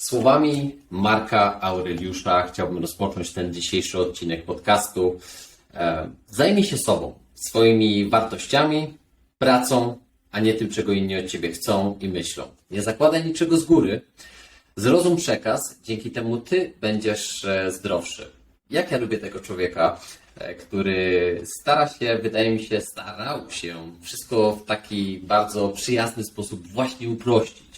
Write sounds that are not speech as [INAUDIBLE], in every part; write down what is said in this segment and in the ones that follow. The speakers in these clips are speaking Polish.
Słowami Marka Aureliusza chciałbym rozpocząć ten dzisiejszy odcinek podcastu. E, Zajmij się sobą, swoimi wartościami, pracą, a nie tym, czego inni od ciebie chcą i myślą. Nie zakładaj niczego z góry. Zrozum przekaz, dzięki temu ty będziesz e, zdrowszy. Jak ja lubię tego człowieka, e, który stara się, wydaje mi się, starał się wszystko w taki bardzo przyjazny sposób właśnie uprościć.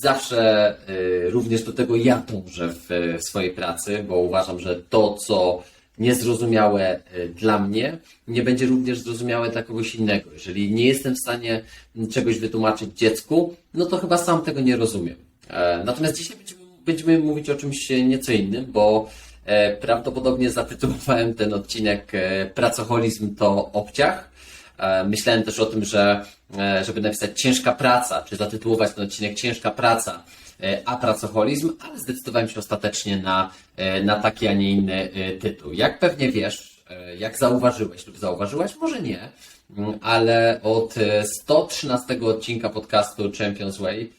Zawsze y, również do tego ja dążę w, swojej pracy, bo uważam, że to, co niezrozumiałe y, dla mnie, nie będzie również zrozumiałe dla kogoś innego. Jeżeli nie jestem w stanie czegoś wytłumaczyć dziecku, no to chyba sam tego nie rozumiem. E, Natomiast dzisiaj będziemy, będziemy mówić o czymś nieco innym, bo e, prawdopodobnie zatytułowałem ten odcinek e, Pracoholizm to obciach. E, Myślałem też o tym, że e, żeby napisać ciężka praca, czy zatytułować ten odcinek ciężka praca, e, a pracoholizm, ale zdecydowałem się ostatecznie na, na taki, a nie inny tytuł. Jak pewnie wiesz, jak zauważyłeś lub zauważyłaś, może nie, mm, ale od e, 113 odcinka podcastu Champions Way,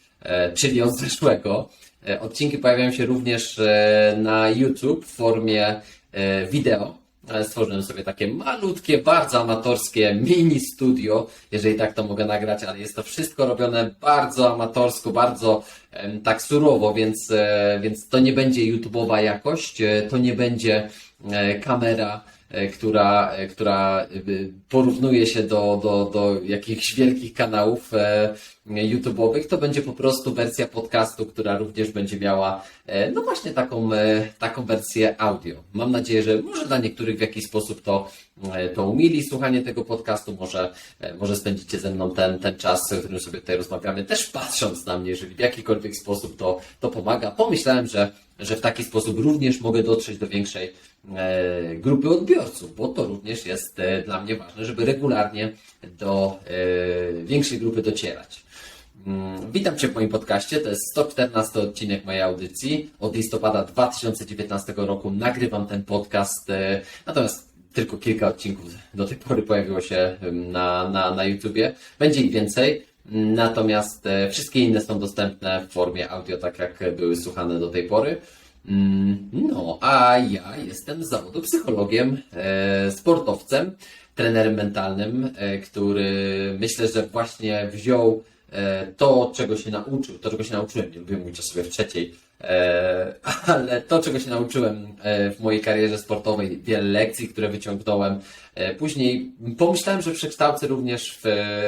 czyli od zeszłego, odcinki pojawiają się również na YouTube w formie wideo. Stworzyłem sobie takie malutkie, bardzo amatorskie mini studio, jeżeli tak to mogę nagrać, ale jest to wszystko robione bardzo amatorsko, bardzo tak surowo, więc, e, więc to nie będzie YouTube'owa jakość, e, to nie będzie e, kamera, która, e, która e, porównuje się do, do, do jakichś wielkich kanałów e, YouTube'owych, to będzie po prostu wersja podcastu, która również będzie miała e, no właśnie taką, e, taką wersję audio. Mam nadzieję, że może dla niektórych w jakiś sposób to, e, to umili słuchanie tego podcastu, może, e, może spędzicie ze mną ten, ten czas, w którym sobie tutaj rozmawiamy, też patrząc na mnie, jeżeli w jakikolwiek sposób to, to pomaga. Pomyślałem, że, że w taki sposób również mogę dotrzeć do większej e, grupy odbiorców, bo to również jest e, dla mnie ważne, żeby regularnie do e, większej grupy docierać. Mm, Witam Cię w moim podcaście. To jest 114 odcinek mojej audycji. Od listopada 2019 roku nagrywam ten podcast. Natomiast tylko kilka odcinków do tej pory pojawiło się na, na, na YouTubie. Będzie ich więcej. Natomiast e, wszystkie inne są dostępne w formie audio, tak jak były słuchane do tej pory. Mm, No, a ja jestem z zawodu psychologiem, e, sportowcem, trenerem mentalnym, e, który myślę, że właśnie wziął to, czego się nauczył, to, czego się nauczyłem, nie lubię mówić o sobie w trzeciej, e, [LAUGHS] ale to, czego się nauczyłem e, w mojej karierze sportowej, wiele lekcji, które wyciągnąłem, e, później pomyślałem, że przekształcę również w,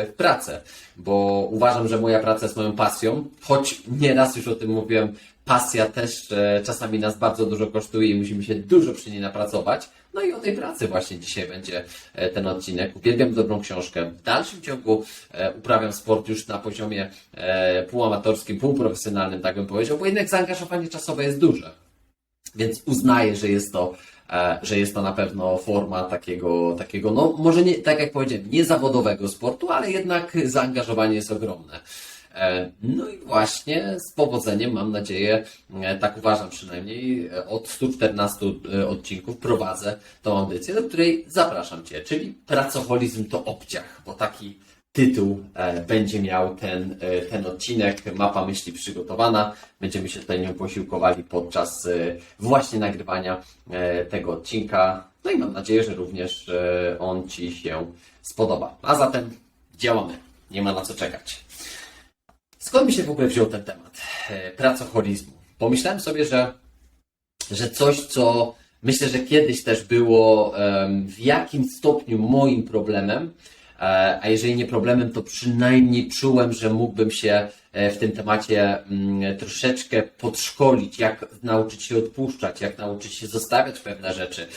w pracę, bo uważam, że moja praca jest moją pasją, choć nieraz już o tym mówiłem, pasja też e, czasami nas bardzo dużo kosztuje i musimy się dużo przy niej napracować. No i o tej pracy właśnie dzisiaj będzie e, ten odcinek. Uwielbiam dobrą książkę. W dalszym ciągu e, uprawiam sport już na poziomie półamatorskim, półprofesjonalnym, tak bym powiedział, bo jednak zaangażowanie czasowe jest duże. Więc uznaję, że jest to, że jest to na pewno forma takiego, takiego, no może nie, tak jak powiedziałem, nie zawodowego sportu, ale jednak zaangażowanie jest ogromne. E, No i właśnie z powodzeniem, mam nadzieję, e, tak uważam przynajmniej, e, od 114 e, odcinków prowadzę tą audycję, do której zapraszam Cię, czyli Pracoholizm to obciach, bo taki tytuł będzie miał ten, ten odcinek, mapa myśli przygotowana. Będziemy się tutaj nią posiłkowali podczas właśnie nagrywania tego odcinka. No i mam nadzieję, że również on Ci się spodoba. A zatem działamy. Nie ma na co czekać. Skąd mi się w ogóle wziął ten temat e, pracoholizmu? Pomyślałem sobie, że, że coś, co myślę, że kiedyś też było w jakimś stopniu moim problemem, e, a jeżeli nie problemem, to przynajmniej czułem, że mógłbym się e, w tym temacie mm, troszeczkę podszkolić, jak nauczyć się odpuszczać, jak nauczyć się zostawiać pewne rzeczy.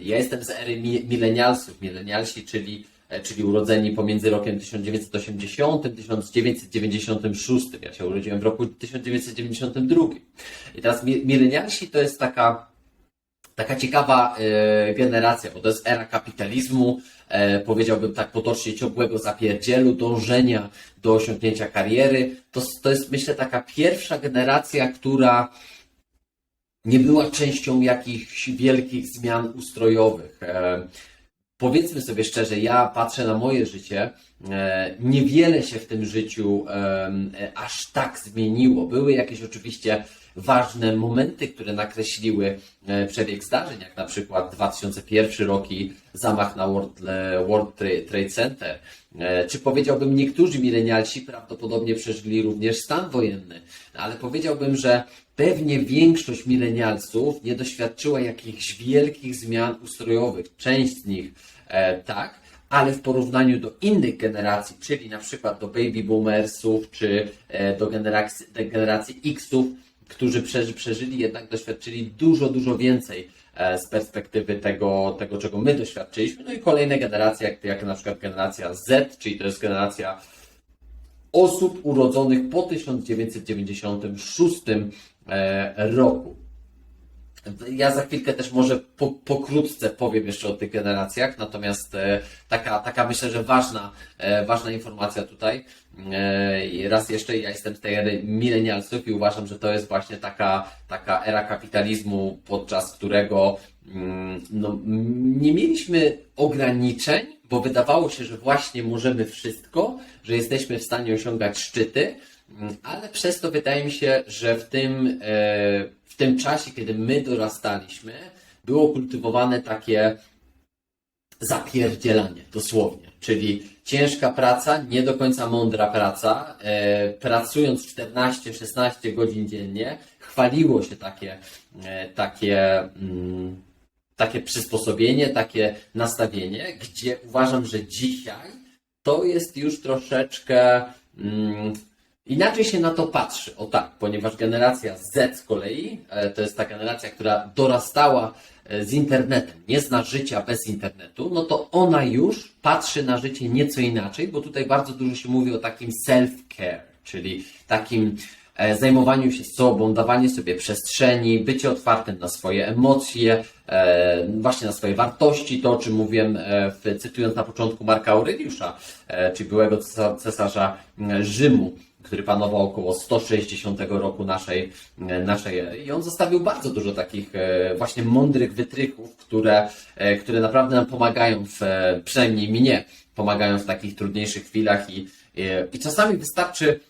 Ja jestem z ery mi- milenialsów, milenialsi, czyli czyli urodzeni pomiędzy rokiem 1980 1996. Ja się urodziłem w roku 1992. I teraz mi- milenialsi to jest taka taka ciekawa e, generacja, bo to jest era kapitalizmu, e, powiedziałbym tak potocznie ciągłego zapierdzielu, dążenia do osiągnięcia kariery. To, to jest myślę taka pierwsza generacja, która nie była częścią jakichś wielkich zmian ustrojowych. Powiedzmy sobie szczerze, ja patrzę na moje życie e, niewiele się w tym życiu e, aż tak zmieniło. Były jakieś oczywiście ważne momenty, które nakreśliły e, przebieg zdarzeń, jak na przykład 2001 rok i zamach na World, World Tra- Trade Center. Czy powiedziałbym, niektórzy milenialsi prawdopodobnie przeżyli również stan wojenny, ale powiedziałbym, że pewnie większość milenialsów nie doświadczyła jakichś wielkich zmian ustrojowych. Część z nich e, tak, ale w porównaniu do innych generacji, czyli na przykład do baby boomersów, czy e, do generacji, generacji X-ów, którzy przeży, przeżyli, jednak doświadczyli dużo, dużo więcej e, z perspektywy tego, tego, czego my doświadczyliśmy. No i kolejne generacje, jak, jak na przykład generacja Z, czyli to jest generacja osób urodzonych po 1996 e, roku. Ja za chwilkę też może po, pokrótce powiem jeszcze o tych generacjach, natomiast e, taka, taka myślę, że ważna, e, ważna informacja tutaj. E, i raz jeszcze ja jestem z tej ery milenialsów i uważam, że to jest właśnie taka, taka era kapitalizmu, podczas którego mm, no, nie mieliśmy ograniczeń, bo wydawało się, że właśnie możemy wszystko, że jesteśmy w stanie osiągać szczyty, ale przez to wydaje mi się, że w tym, e, w tym czasie, kiedy my dorastaliśmy, było kultywowane takie zapierdzielanie, dosłownie. Czyli ciężka praca, nie do końca mądra praca, e, pracując 14-16 godzin dziennie, chwaliło się takie, e, takie, mm, takie przysposobienie, takie nastawienie, gdzie uważam, że dzisiaj to jest już troszeczkę mm, inaczej się na to patrzy. O tak, ponieważ generacja Z z kolei e, to jest ta generacja, która dorastała e, z internetem, nie zna życia bez internetu, no to ona już patrzy na życie nieco inaczej, bo tutaj bardzo dużo się mówi o takim self-care, czyli takim e, zajmowaniu się sobą, dawanie sobie przestrzeni, bycie otwartym na swoje emocje, właśnie na swoje wartości, to o czym mówiłem, cytując na początku Marka Aureliusza, czyli byłego cesa- cesarza Rzymu, który panował około 160 roku naszej, e, naszej ery. I on zostawił bardzo dużo takich e, właśnie mądrych wytrychów, które, e, które naprawdę nam pomagają, w, przynajmniej mnie, pomagają w takich trudniejszych chwilach i, i czasami wystarczy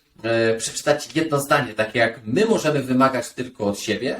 przeczytać jedno zdanie, takie jak my możemy wymagać tylko od siebie,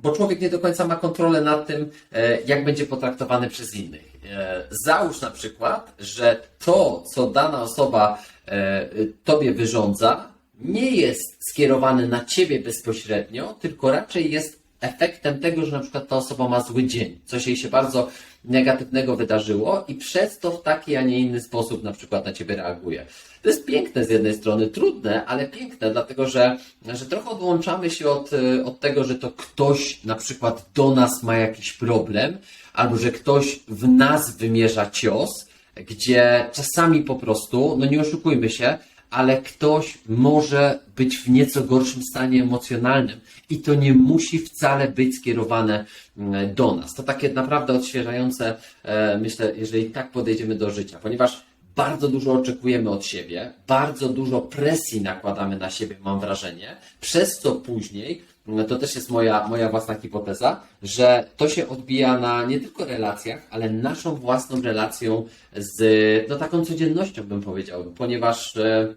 bo człowiek nie do końca ma kontrolę nad tym, e, jak będzie potraktowany przez innych. E, Załóż na przykład, że to, co dana osoba e, tobie wyrządza, nie jest skierowane na ciebie bezpośrednio, tylko raczej jest efektem tego, że na przykład ta osoba ma zły dzień, coś jej się bardzo negatywnego wydarzyło i przez to w taki, a nie inny sposób na przykład na ciebie reaguje. To jest piękne z jednej strony, trudne, ale piękne, dlatego że, że trochę odłączamy się od, e, od tego, że to ktoś na przykład do nas ma jakiś problem, albo że ktoś w nas wymierza cios, gdzie czasami po prostu, no nie oszukujmy się, ale ktoś może być w nieco gorszym stanie emocjonalnym i to nie musi wcale być skierowane mm, do nas. To takie naprawdę odświeżające, e, myślę, jeżeli tak podejdziemy do życia, ponieważ bardzo dużo oczekujemy od siebie, bardzo dużo presji nakładamy na siebie, mam wrażenie, przez co później, no to też jest moja, moja własna hipoteza, że to się odbija na nie tylko relacjach, ale naszą własną relacją z, no taką codziennością bym powiedział, ponieważ e,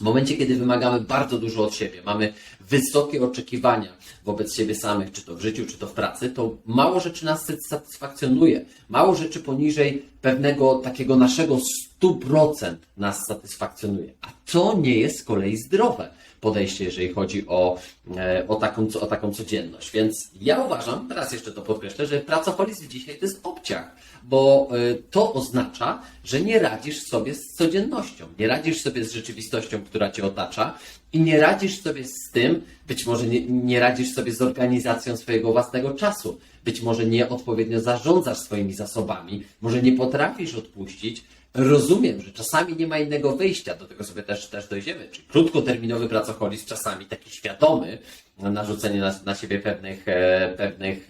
w momencie, kiedy wymagamy bardzo dużo od siebie, mamy wysokie oczekiwania wobec siebie samych, czy to w życiu, czy to w pracy, to mało rzeczy nas satysfakcjonuje. Mało rzeczy poniżej pewnego takiego naszego 100% nas satysfakcjonuje. A to nie jest z kolei zdrowe podejście, jeżeli chodzi o, e, o, taką, o taką codzienność. Więc ja uważam, teraz jeszcze to podkreślę, że pracoholizm dzisiaj to jest obciach, bo e, to oznacza, że nie radzisz sobie z codziennością, nie radzisz sobie z rzeczywistością, która cię otacza i nie radzisz sobie z tym, być może nie, nie radzisz sobie z organizacją swojego własnego czasu, być może nieodpowiednio zarządzasz swoimi zasobami, może nie potrafisz odpuścić, Rozumiem, że czasami nie ma innego wyjścia, do tego sobie też, też dojdziemy. Czyli krótkoterminowy pracoholizm, czasami taki świadomy, narzucenie na, na siebie pewnych, e, pewnych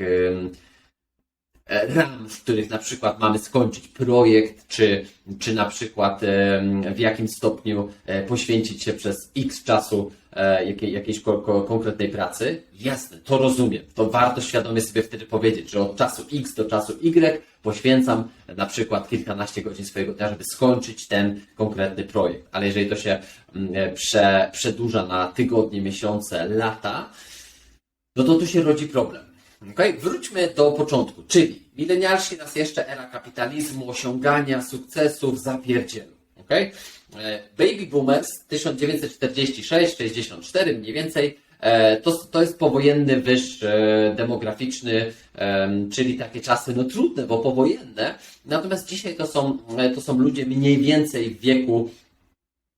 e, ram, w których na przykład mamy skończyć projekt, czy, czy na przykład em, w jakim stopniu e, poświęcić się przez x czasu e, jakiej, jakiejś ko, ko, konkretnej pracy, jasne, to rozumiem. To warto świadomie sobie wtedy powiedzieć, że od czasu X do czasu Y poświęcam na przykład kilkanaście godzin swojego dnia, żeby skończyć ten konkretny projekt. Ale jeżeli to się mm, e, prze, przedłuża na tygodnie, miesiące, lata, no to tu się rodzi problem. Okay? Wróćmy do początku, czyli milenialsi raz jeszcze era kapitalizmu, osiągania sukcesów, zapierdzielu. Okay? E, Baby boomers 1946-64 mniej więcej e, to, to jest powojenny wyż demograficzny, em, czyli takie czasy no trudne, bo powojenne. Natomiast dzisiaj to są, e, to są ludzie mniej więcej w wieku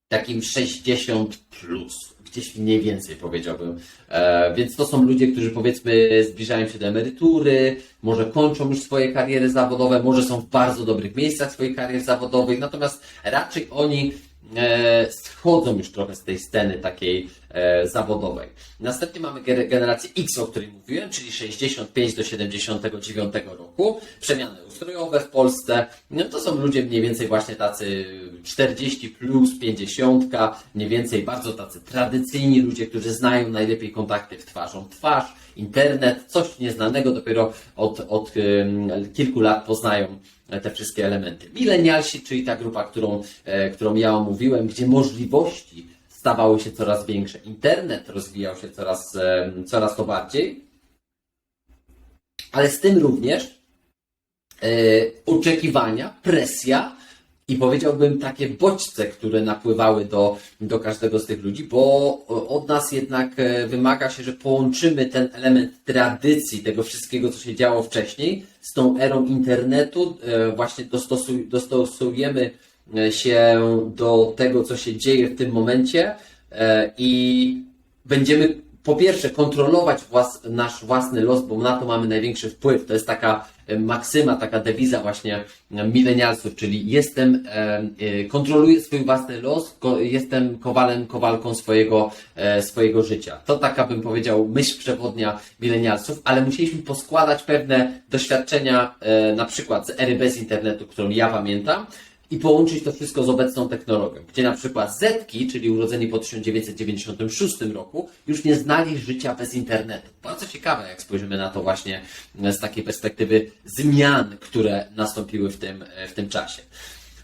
takim 60 plus, gdzieś mniej więcej powiedziałbym. E, więc to są ludzie, którzy powiedzmy zbliżają się do emerytury, może kończą już swoje kariery zawodowe, może są w bardzo dobrych miejscach swoich karier zawodowych, natomiast raczej oni schodzą już trochę z tej sceny takiej e, zawodowej. Następnie mamy ge- generację X, o której mówiłem, czyli 65 do 79 roku. Przemiany ustrojowe w Polsce. No to są ludzie mniej więcej właśnie tacy 40 plus 50, mniej więcej bardzo tacy tradycyjni ludzie, którzy znają najlepiej kontakty w twarzą twarz, internet, coś nieznanego dopiero od, od kilku lat poznają te wszystkie elementy. Milenialsi, czyli ta grupa, którą, e, którą ja omówiłem, gdzie możliwości stawały się coraz większe. Internet rozwijał się coraz, coraz to bardziej, ale z tym również e, oczekiwania, presja i powiedziałbym takie bodźce, które napływały do, do każdego z tych ludzi, bo od nas jednak e, wymaga się, że połączymy ten element tradycji, tego wszystkiego, co się działo wcześniej, z tą erą internetu, e, właśnie dostosuj, dostosujemy e, się do tego, co się dzieje w tym momencie i będziemy po pierwsze kontrolować włas, nasz własny los, bo na to mamy największy wpływ. To jest taka maksyma, taka dewiza właśnie e, milenialsów, czyli jestem, e, e, kontroluję swój własny los, jestem kowalem, kowalką swojego, e, swojego życia. To taka bym powiedział myśl przewodnia milenialsów, ale musieliśmy poskładać pewne doświadczenia, e, na przykład z ery bez internetu, którą ja pamiętam, i połączyć to wszystko z obecną technologią, gdzie na przykład Zetki, czyli urodzeni po 1996 roku, już nie znali życia bez internetu. Bardzo ciekawe, jak spojrzymy na to właśnie z takiej perspektywy zmian, które nastąpiły w tym, w tym czasie.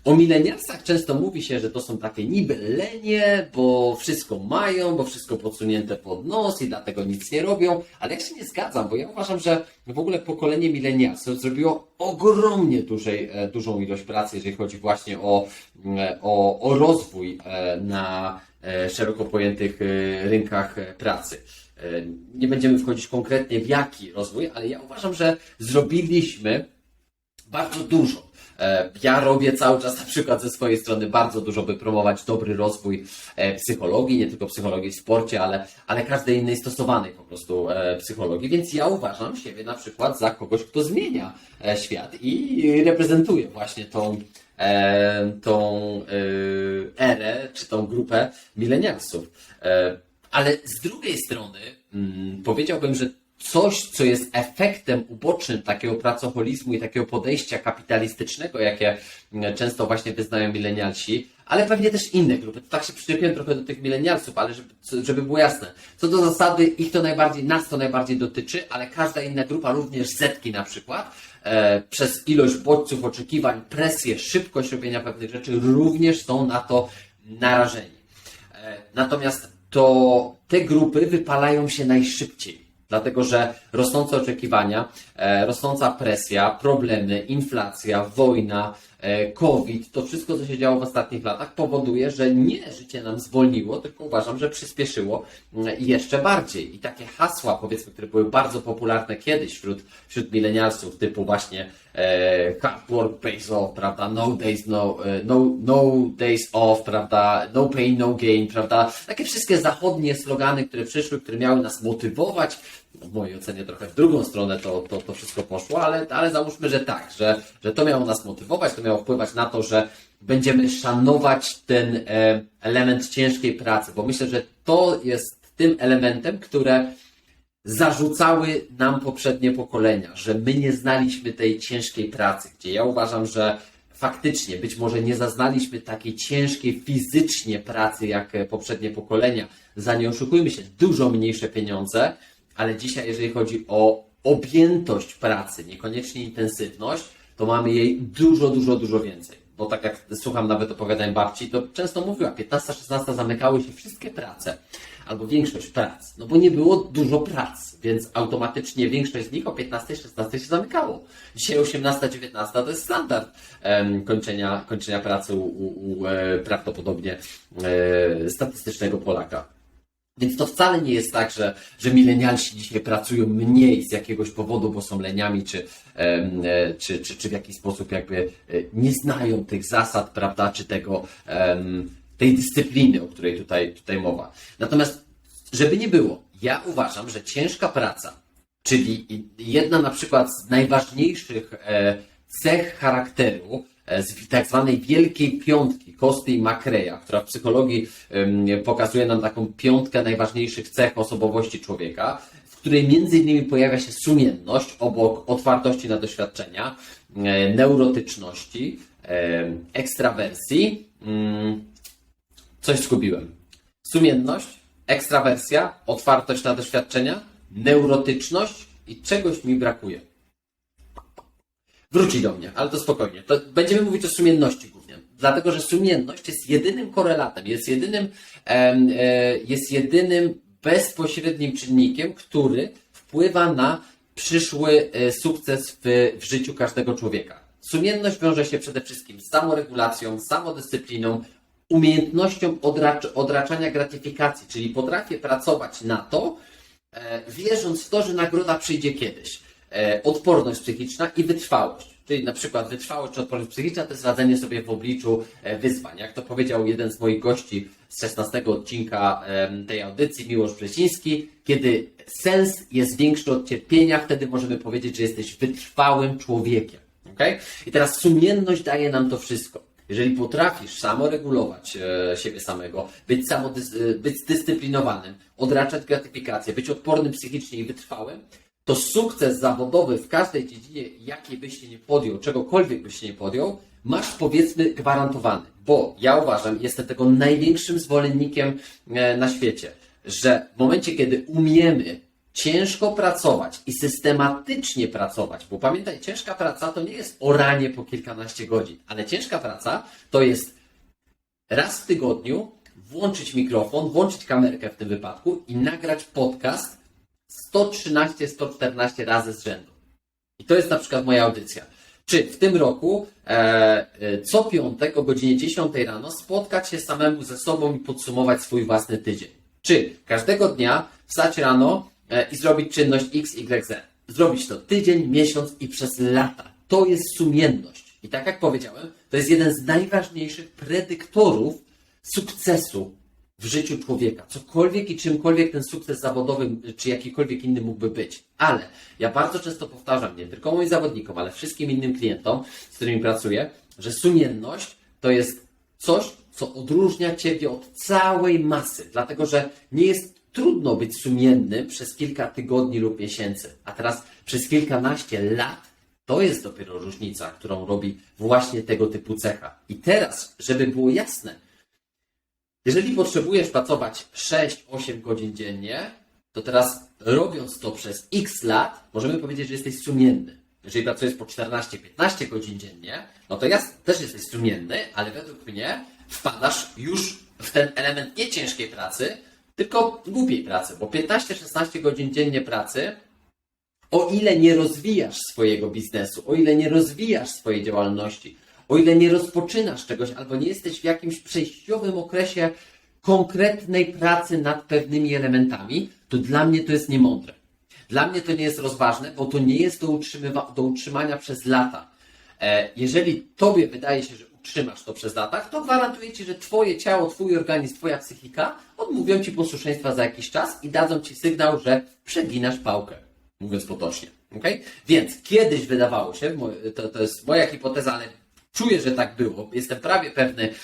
O milenialsach często mówi się, że to są takie niby lenie, bo wszystko mają, bo wszystko podsunięte pod nos i dlatego nic nie robią, ale ja się nie zgadzam, bo ja uważam, że w ogóle pokolenie milenialsów zrobiło ogromnie dużej, e, dużą ilość pracy, jeżeli chodzi właśnie o, e, o, o rozwój e, na szeroko pojętych rynkach pracy. Nie będziemy wchodzić konkretnie w jaki rozwój, ale ja uważam, że zrobiliśmy bardzo dużo. E, Ja robię cały czas na przykład ze swojej strony bardzo dużo, by promować dobry rozwój e, psychologii, nie tylko psychologii w sporcie, ale, ale każdej innej stosowanej po prostu e, psychologii. Więc ja uważam siebie na przykład za kogoś, kto zmienia świat i reprezentuje właśnie tą, tą erę, czy tą grupę milenialsów. Ale z drugiej strony mm, powiedziałbym, że coś, co jest efektem ubocznym takiego pracoholizmu i takiego podejścia kapitalistycznego, jakie mm, często właśnie wyznają milenialsi, ale pewnie też inne grupy. Tak się przyczepiłem trochę do tych milenialsów, ale żeby, żeby było jasne. Co do zasady, ich to najbardziej, nas to najbardziej dotyczy, ale każda inna grupa, również Zetki na przykład, e, przez ilość bodźców, oczekiwań, presję, szybkość robienia pewnych rzeczy, również są na to narażeni. E, Natomiast to te grupy wypalają się najszybciej. Dlatego, że rosnące oczekiwania, e, rosnąca presja, problemy, inflacja, wojna, e, COVID, to wszystko, co się działo w ostatnich latach, powoduje, że nie życie nam zwolniło, tylko uważam, że przyspieszyło jeszcze bardziej. I takie hasła, powiedzmy, które były bardzo popularne kiedyś wśród, wśród milenialsów, typu właśnie e, hard work pays off, prawda, no days, no, e, no, no days off, prawda, no pain, no gain, prawda, takie wszystkie zachodnie slogany, które przyszły, które miały nas motywować, w mojej ocenie trochę w drugą stronę to, to, to wszystko poszło, ale, ale załóżmy, że tak, że, że to miało nas motywować, to miało wpływać na to, że będziemy szanować ten e, element ciężkiej pracy, bo myślę, że to jest tym elementem, które zarzucały nam poprzednie pokolenia, że my nie znaliśmy tej ciężkiej pracy, gdzie ja uważam, że faktycznie być może nie zaznaliśmy takiej ciężkiej fizycznie pracy jak poprzednie pokolenia, za nie oszukujmy się, dużo mniejsze pieniądze, ale dzisiaj, jeżeli chodzi o objętość pracy, niekoniecznie intensywność, to mamy jej dużo, dużo, dużo więcej. Bo tak jak słucham nawet opowiadań babci, to często mówiła, 15-16 zamykały się wszystkie prace, albo większość prac, no bo nie było dużo prac, więc automatycznie większość z nich o 15-16 się zamykało. Dzisiaj 18-19 to jest standard em, kończenia, kończenia pracy u, u, u e, prawdopodobnie e, statystycznego Polaka. Więc to wcale nie jest tak, że, że milenialsi dzisiaj pracują mniej z jakiegoś powodu, bo są leniami, czy, e, czy, czy, czy w jakiś sposób jakby e, nie znają tych zasad, prawda, czy tego, tej dyscypliny, o której tutaj, tutaj mowa. Natomiast, żeby nie było, ja uważam, że ciężka praca, czyli jedna na przykład z najważniejszych e, cech charakteru, z tak zwanej wielkiej piątki Kosty Makreja, która w psychologii pokazuje nam taką piątkę najważniejszych cech osobowości człowieka, w której między innymi pojawia się sumienność obok otwartości na doświadczenia, e, neurotyczności, e, ekstrawersji. Mm, Coś zgubiłem. Sumienność, ekstrawersja, otwartość na doświadczenia, neurotyczność i czegoś mi brakuje. Wróci do mnie, ale to spokojnie. To będziemy mówić o sumienności głównie. Dlatego, że sumienność jest jedynym korelatem, jest jedynym, e, jest jedynym bezpośrednim czynnikiem, który wpływa na przyszły e, sukces w, w życiu każdego człowieka. Sumienność wiąże się przede wszystkim z samoregulacją, samodyscypliną, umiejętnością odracz, odraczania gratyfikacji, czyli potrafię pracować na to, e, wierząc w to, że nagroda przyjdzie kiedyś. E, odporność psychiczna i wytrwałość. Czyli na przykład wytrwałość czy odporność psychiczna to jest radzenie sobie w obliczu e, wyzwań. Jak to powiedział jeden z moich gości z 16 odcinka tej audycji, Miłosz Brzeziński, kiedy sens jest większy od cierpienia, wtedy możemy powiedzieć, że jesteś wytrwałym człowiekiem. Okay? I teraz sumienność daje nam to wszystko. Jeżeli potrafisz samoregulować e, siebie samego, być, samodys, być zdyscyplinowanym, odraczać gratyfikację, być odpornym psychicznie i wytrwałym, to sukces zawodowy w każdej dziedzinie, jakiej byś się nie podjął, czegokolwiek byś się nie podjął, masz powiedzmy gwarantowany. Bo ja uważam, jestem tego największym zwolennikiem e, na świecie, że w momencie, kiedy umiemy ciężko pracować i systematycznie pracować, bo pamiętaj, ciężka praca to nie jest oranie po kilkanaście godzin, ale ciężka praca to jest raz w tygodniu włączyć mikrofon, włączyć kamerkę w tym wypadku i nagrać podcast 113-114 razy z rzędu. I to jest na przykład moja audycja. Czy w tym roku e, e, co piątek o godzinie 10 rano spotkać się samemu ze sobą i podsumować swój własny tydzień? Czy każdego dnia wstać rano e, i zrobić czynność X, Y, Z? Zrobić to tydzień, miesiąc i przez lata. To jest sumienność. I tak jak powiedziałem, to jest jeden z najważniejszych predyktorów sukcesu w życiu człowieka. Cokolwiek i czymkolwiek ten sukces zawodowy, czy jakikolwiek inny mógłby być. Ale ja bardzo często powtarzam, nie tylko moim zawodnikom, ale wszystkim innym klientom, z którymi pracuję, że sumienność to jest coś, co odróżnia Ciebie od całej masy. Dlatego, że nie jest trudno być sumiennym przez kilka tygodni lub miesięcy, a teraz przez kilkanaście lat to jest dopiero różnica, którą robi właśnie tego typu cecha. I teraz, żeby było jasne, jeżeli potrzebujesz pracować 6-8 godzin dziennie, to teraz robiąc to przez x lat, możemy powiedzieć, że jesteś sumienny. Jeżeli pracujesz po 14-15 godzin dziennie, no to ja też jesteś sumienny, ale według mnie wpadasz już w ten element nie ciężkiej pracy, tylko głupiej pracy, bo 15-16 godzin dziennie pracy, o ile nie rozwijasz swojego biznesu, o ile nie rozwijasz swojej działalności, o ile nie rozpoczynasz czegoś albo nie jesteś w jakimś przejściowym okresie konkretnej pracy nad pewnymi elementami, to dla mnie to jest niemądre. Dla mnie to nie jest rozważne, bo to nie jest do, do utrzymania przez lata. E, jeżeli tobie wydaje się, że utrzymasz to przez latach, to gwarantuję ci, że twoje ciało, twój organizm, twoja psychika odmówią ci posłuszeństwa za jakiś czas i dadzą ci sygnał, że przeginasz pałkę. Mówiąc potocznie. Okay? Więc kiedyś wydawało się, to, to jest moja hipoteza, ale czuję, że tak było. Jestem prawie pewny,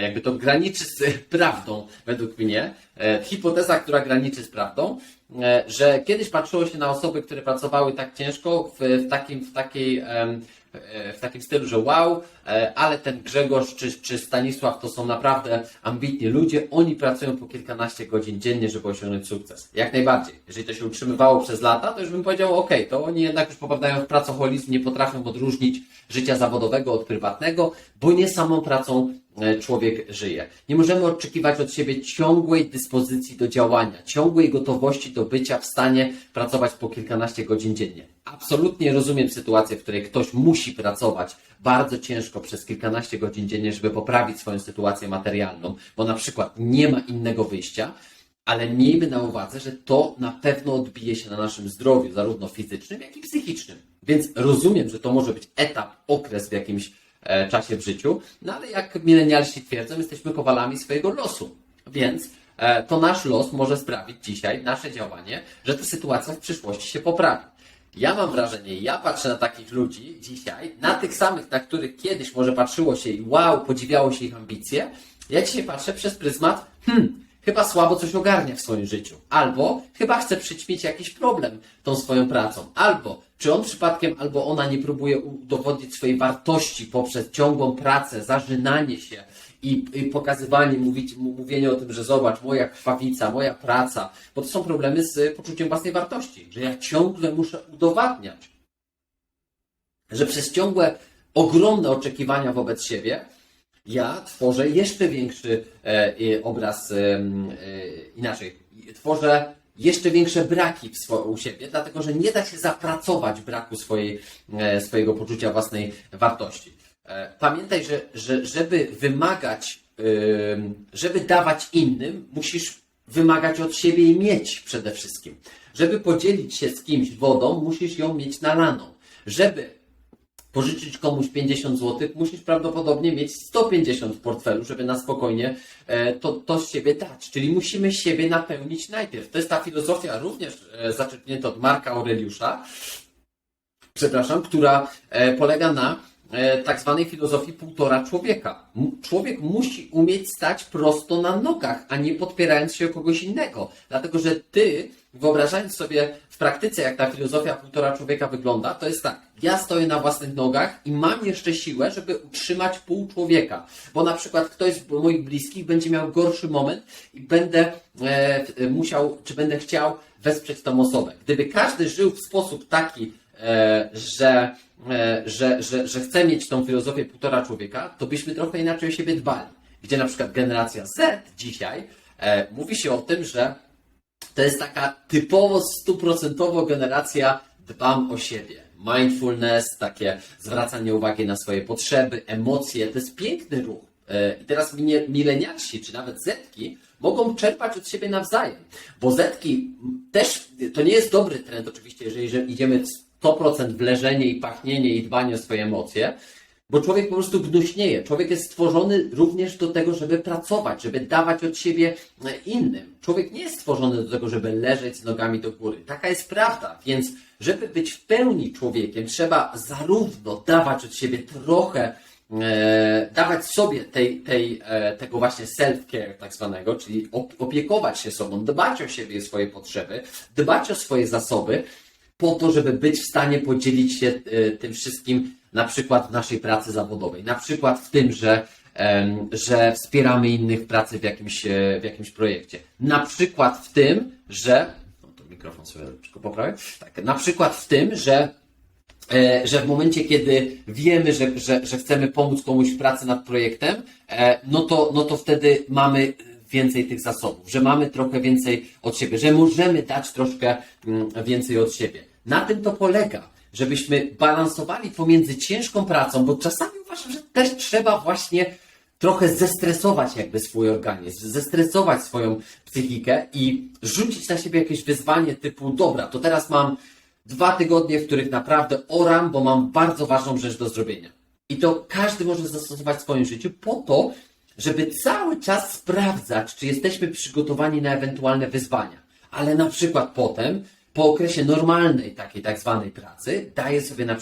jakby to graniczy z prawdą, według mnie. E, Hipoteza, która graniczy z prawdą, e, że kiedyś patrzyło się na osoby, które pracowały tak ciężko w, takim, w takiej e, w takim stylu, że wow, ale ten Grzegorz czy, czy Stanisław to są naprawdę ambitni ludzie, oni pracują po kilkanaście godzin dziennie, żeby osiągnąć sukces. Jak najbardziej. Jeżeli to się utrzymywało przez lata, to już bym powiedział, ok, to oni jednak już popadają w pracoholizm, nie potrafią odróżnić życia zawodowego od prywatnego, bo nie samą pracą e, człowiek żyje. Nie możemy oczekiwać od siebie ciągłej dyspozycji do działania, ciągłej gotowości do bycia w stanie pracować po kilkanaście godzin dziennie. Absolutnie rozumiem sytuację, w której ktoś musi pracować bardzo ciężko przez kilkanaście godzin dziennie, żeby poprawić swoją sytuację materialną, bo na przykład nie ma innego wyjścia, ale miejmy na uwadze, że to na pewno odbije się na naszym zdrowiu, zarówno fizycznym, jak i psychicznym. Więc rozumiem, że to może być etap, okres w jakimś e, czasie w życiu, no ale jak milenialsi twierdzą, jesteśmy kowalami swojego losu. Więc e, to nasz los może sprawić dzisiaj, nasze działanie, że ta sytuacja w przyszłości się poprawi. Ja mam wrażenie, ja patrzę na takich ludzi dzisiaj, na tych samych, na których kiedyś może patrzyło się i wow, podziwiało się ich ambicje. Ja dzisiaj patrzę przez pryzmat, hmm, chyba słabo coś ogarnia w swoim życiu. Albo chyba chce przyćmić jakiś problem tą swoją pracą. Albo czy on przypadkiem, albo ona nie próbuje udowodnić swojej wartości poprzez ciągłą pracę, zażynanie się i, i pokazywanie, mówić, mówienie o tym, że zobacz, moja krwawica, moja praca, bo to są problemy z poczuciem własnej wartości, że ja ciągle muszę udowadniać, że przez ciągłe, ogromne oczekiwania wobec siebie ja tworzę jeszcze większy e, obraz e, e, inaczej. Tworzę jeszcze większe braki w swo- u siebie, dlatego że nie da się zapracować braku swojej, e, swojego poczucia własnej wartości. E, Pamiętaj, że, że żeby wymagać, ym, żeby dawać innym, musisz wymagać od siebie i mieć przede wszystkim. Żeby podzielić się z kimś wodą, musisz ją mieć nalaną. Żeby pożyczyć komuś 50 zł, musisz prawdopodobnie mieć 150 w portfelu, żeby na spokojnie e, to, to z siebie dać. Czyli musimy siebie napełnić najpierw. To jest ta filozofia również e, zaczerpnięta od Marka Aureliusza, przepraszam, która polega na tak zwanej filozofii półtora człowieka. Człowiek musi umieć stać prosto na nogach, a nie podpierając się kogoś innego. Dlatego, że ty, wyobrażając sobie w praktyce, jak ta filozofia półtora człowieka wygląda, to jest tak, ja stoję na własnych nogach i mam jeszcze siłę, żeby utrzymać pół człowieka. Bo na przykład ktoś z moich bliskich będzie miał gorszy moment i będę e, musiał, czy będę chciał wesprzeć tą osobę. Gdyby każdy żył w sposób taki, e, że, e, że, że, że chce mieć tą filozofię półtora człowieka, to byśmy trochę inaczej o siebie dbali. Gdzie na przykład generacja Z dzisiaj e, mówi się o tym, że to jest taka typowo stuprocentowo generacja dbam o siebie. Mindfulness, takie zwracanie uwagi na swoje potrzeby, emocje, to jest piękny ruch. E, I teraz milenialsi, czy nawet Zetki mogą czerpać od siebie nawzajem. Bo Zetki też, to nie jest dobry trend oczywiście, jeżeli że idziemy w 100% w leżenie i pachnienie i dbanie o swoje emocje, bo człowiek po prostu gnuśnieje. Człowiek jest stworzony również do tego, żeby pracować, żeby dawać od siebie innym. Człowiek nie jest stworzony do tego, żeby leżeć z nogami do góry. Taka jest prawda. Więc, żeby być w pełni człowiekiem, trzeba zarówno dawać od siebie trochę, e, dawać sobie tej, tej, e, tego właśnie self-care tak zwanego, czyli op- opiekować się sobą, dbać o siebie i swoje potrzeby, dbać o swoje zasoby, po to, żeby być w stanie podzielić się e, tym wszystkim, na przykład w naszej pracy zawodowej, na przykład w tym, że, że wspieramy innych w pracy w jakimś, e, w jakimś projekcie, na przykład w tym, że, no to mikrofon sobie tylko poprawię, tak, na przykład w tym, że e, że w momencie, kiedy wiemy, że, że, że chcemy pomóc komuś w pracy nad projektem, no to, no to wtedy mamy więcej tych zasobów, że mamy trochę więcej od siebie, że możemy dać troszkę mm, więcej od siebie. Na tym to polega, żebyśmy balansowali pomiędzy ciężką pracą, bo czasami uważam, że też trzeba właśnie trochę zestresować jakby swój organizm, zestresować swoją psychikę i rzucić na siebie jakieś wyzwanie typu, dobra, to teraz mam dwa tygodnie, w których naprawdę oram, bo mam bardzo ważną rzecz do zrobienia. I to każdy może zastosować w swoim życiu po to, żeby cały czas sprawdzać, czy jesteśmy przygotowani na ewentualne wyzwania. Ale na przykład potem, po okresie normalnej takiej tak zwanej pracy, daję sobie na